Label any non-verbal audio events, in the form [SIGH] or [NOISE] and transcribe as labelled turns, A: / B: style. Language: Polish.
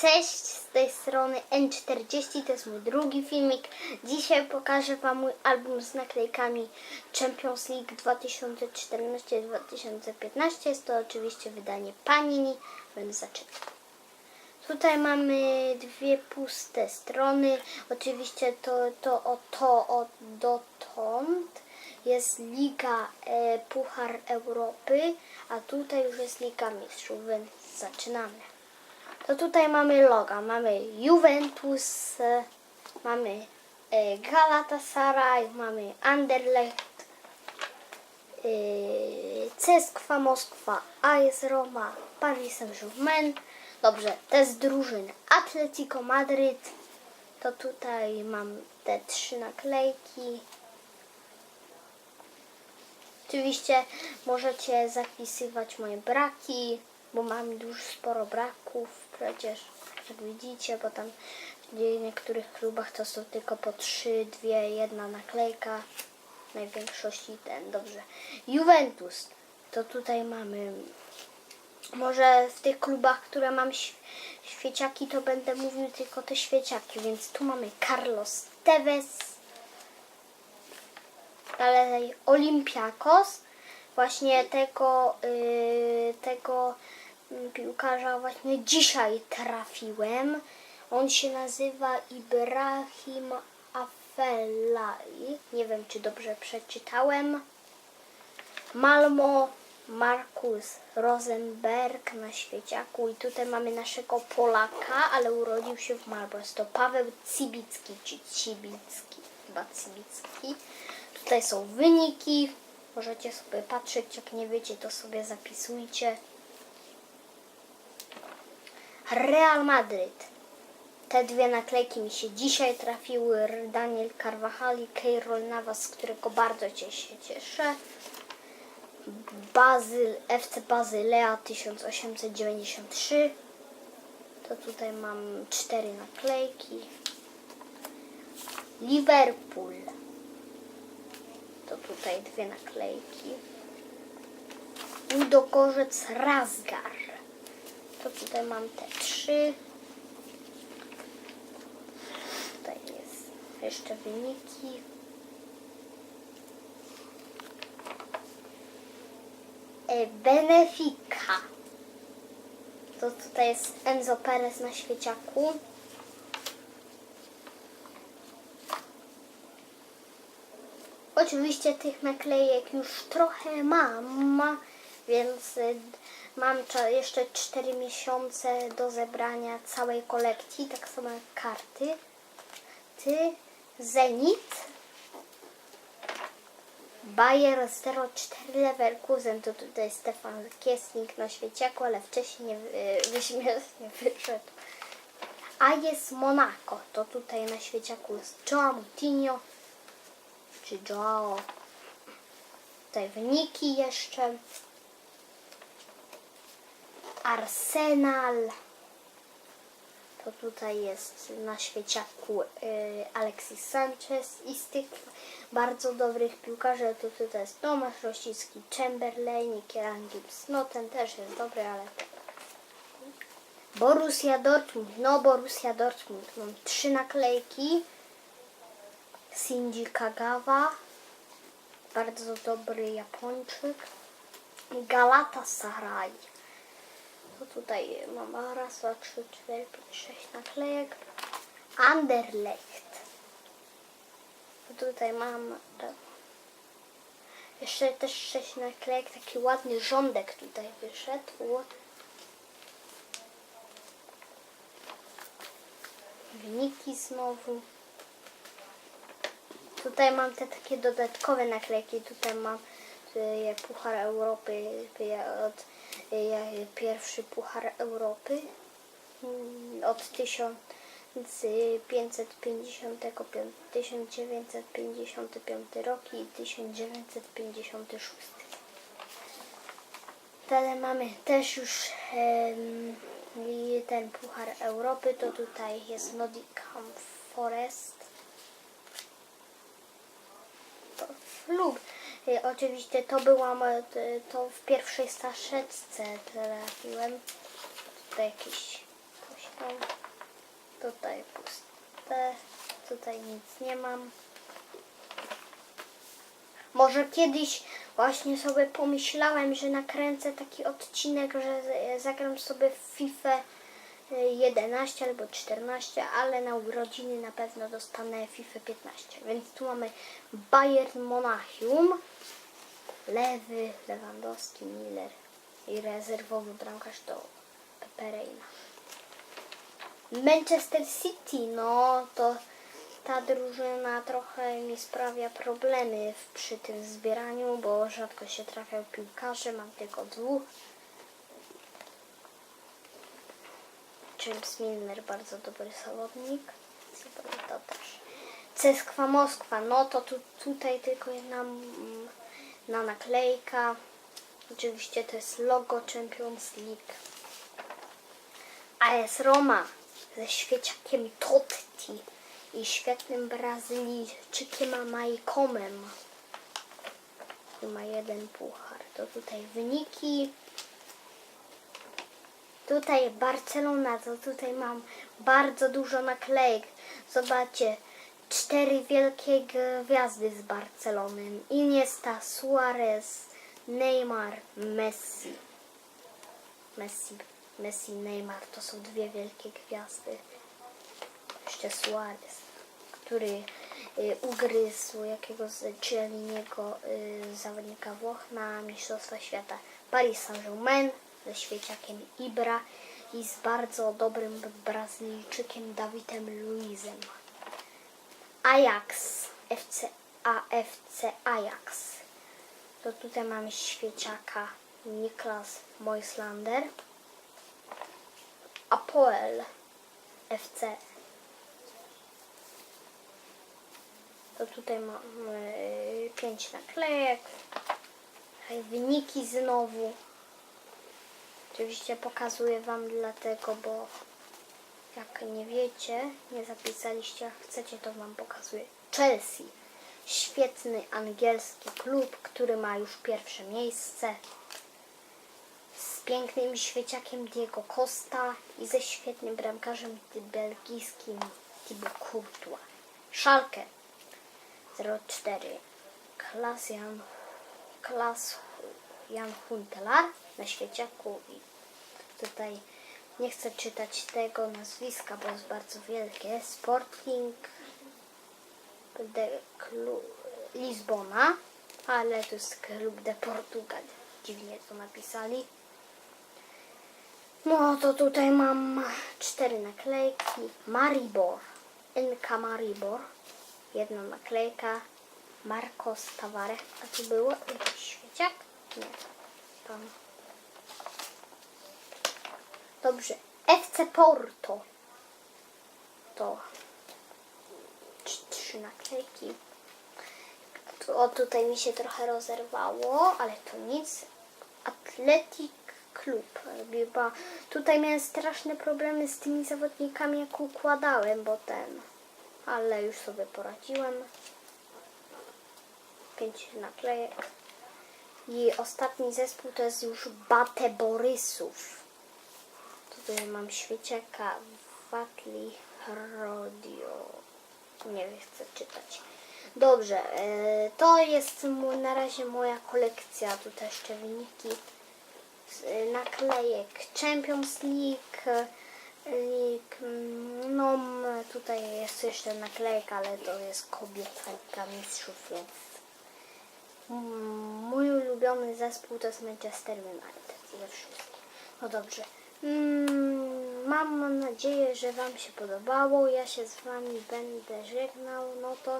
A: Cześć, z tej strony N40, to jest mój drugi filmik. Dzisiaj pokażę Wam mój album z naklejkami Champions League 2014-2015. Jest to oczywiście wydanie Panini, więc zaczynamy. Tutaj mamy dwie puste strony. Oczywiście to, to o to od dotąd jest Liga e, Puchar Europy, a tutaj już jest Liga Mistrzów, więc zaczynamy. To tutaj mamy loga, mamy Juventus, mamy e, Galatasaray, mamy Anderlecht, e, Ceskwa Moskwa, AS Roma, Paris Saint-Germain. Dobrze, to jest drużyny. Atletico Madryt, to tutaj mam te trzy naklejki. Oczywiście możecie zapisywać moje braki, bo mam dużo sporo braków przecież, jak widzicie, bo tam w niektórych klubach to są tylko po trzy, dwie, jedna naklejka. W największości ten, dobrze. Juventus, to tutaj mamy może w tych klubach, które mam świeciaki, to będę mówił tylko te świeciaki, więc tu mamy Carlos Tevez, dalej Olympiakos, właśnie tego, yy, tego mm, piłkarza właśnie dzisiaj trafiłem. On się nazywa Ibrahim Afellai. Nie wiem, czy dobrze przeczytałem. Malmo Markus Rosenberg na świeciaku i tutaj mamy naszego Polaka, ale urodził się w Malbo. Jest to Paweł Cibicki, czy Cibicki, chyba Cibicki. Tutaj są wyniki, możecie sobie patrzeć, jak nie wiecie, to sobie zapisujcie. Real Madryt. Te dwie naklejki mi się dzisiaj trafiły. Daniel Carvajal i Keirol Navas, z którego bardzo się cieszę. Bazyl, FC Bazylea 1893. To tutaj mam cztery naklejki. Liverpool. To tutaj dwie naklejki. Udokorzec Razgar. To tutaj mam te trzy. Tutaj jest jeszcze wyniki. E, Benfica. To tutaj jest Enzo Perez na świeciaku. Oczywiście tych naklejek już trochę mam, więc y, mam jeszcze 4 miesiące do zebrania całej kolekcji, tak samo jak karty. Ty, Zenit, Bayer 04 Leverkusen, to tutaj Stefan Kiesnik na świeciaku, ale wcześniej nie, [LAUGHS] nie wyszedł. A jest Monaco, to tutaj na świeciaku jest Joao Moutinho, czy Joao. Tutaj wyniki jeszcze. Arsenal. To tutaj jest na świeciaku y, Alexis Sanchez i z tych bardzo dobrych piłkarzy to tutaj jest Tomasz Rosicki, Chamberlain i Kieran Gibbs. No ten też jest dobry, ale Borussia Dortmund. No Borussia Dortmund. Mam trzy naklejki. Shinji Kagawa, bardzo dobry Japończyk. Galatasaray. To tutaj mam raz, dwa, trzy, cztery, pięć, sześć naklejek. Anderlecht. Tutaj mam jeszcze też sześć naklejek. Taki ładny rządek tutaj wyszedł. Wyniki znowu. Tutaj mam te takie dodatkowe naklejki. Tutaj mam e, Puchar Europy, e, od, e, pierwszy Puchar Europy mm, od 1555, 1955 rok i 1956. Wtedy mamy też już i ten Puchar Europy, to tutaj jest Nottingham Forest. Lub y, oczywiście to byłam y, to w pierwszej staszeczce trafiłem tutaj jakiś coś tam Tutaj puste. Tutaj nic nie mam. Może kiedyś właśnie sobie pomyślałem, że nakręcę taki odcinek, że zagram sobie w FIFA 11 albo 14, ale na urodziny na pewno dostanę FIFA 15. Więc tu mamy Bayern Monachium, Lewy, Lewandowski, Miller i rezerwowy bramkarz to Pepereina. Manchester City, no to ta drużyna trochę mi sprawia problemy przy tym zbieraniu, bo rzadko się trafiał piłkarze, mam tylko dwóch. James Milner, bardzo dobry zawodnik. To też. Ceskwa Moskwa, no to tu, tutaj tylko jedna mm, na naklejka. Oczywiście to jest logo Champions League. AS Roma ze świeciakiem Totti i świetnym Brazylijczykiem Majkomem. I ma jeden puchar. To tutaj wyniki. Tutaj Barcelona, to tutaj mam bardzo dużo naklejek. Zobaczcie, cztery wielkie gwiazdy z Barcelony. Iniesta, Suarez, Neymar, Messi. Messi, Messi, Neymar to są dwie wielkie gwiazdy. Jeszcze Suarez, który y, ugryzł jakiegoś Cieliniego y, zawodnika Włoch na Mistrzostwa Świata. Paris Saint-Germain ze świeciakiem Ibra i z bardzo dobrym Brazylijczykiem Dawidem Luizem. Ajax, FC, AFC Ajax. To tutaj mamy świeciaka Niklas Moislander. Apoel FC. To tutaj mamy y, pięć naklejek. Tutaj Wyniki znowu. Oczywiście pokazuję Wam dlatego, bo jak nie wiecie, nie zapisaliście, a chcecie, to Wam pokazuję. Chelsea. Świetny angielski klub, który ma już pierwsze miejsce. Z pięknym świeciakiem Diego Costa i ze świetnym bramkarzem belgijskim Thibaut Courtois. Schalke 04. Klas Jan, Klas Jan Huntelaar na świeciaku i tutaj nie chcę czytać tego nazwiska, bo jest bardzo wielkie. Sporting de Clu- Lizbona, ale to jest klub de Portugal. Dziwnie to napisali. No to tutaj mam cztery naklejki. Maribor, NK Maribor, jedna naklejka. Marcos Tavares, a tu było jakiś świeciak? Nie, tam. Dobrze, FC Porto. To tr- trzy naklejki. O, tutaj mi się trochę rozerwało, ale to nic. Athletic Club Bilbao. Tutaj miałem straszne problemy z tymi zawodnikami, jak układałem, bo ten... Ale już sobie poradziłem. Pięć naklejek. I ostatni zespół to jest już Bate Borysów. Mam świeciaka Watli Rodio. Nie chcę czytać. Dobrze, e, to jest na razie moja kolekcja. Tutaj jeszcze wyniki e, naklejek Champions League. e, League mm, no tutaj jest jeszcze naklejka, ale to jest kobieca Liga Mistrzów, więc mój ulubiony zespół to jest Manchester United ze wszystkich. No dobrze. Mm, mam nadzieję, że Wam się podobało. Ja się z Wami będę żegnał. No to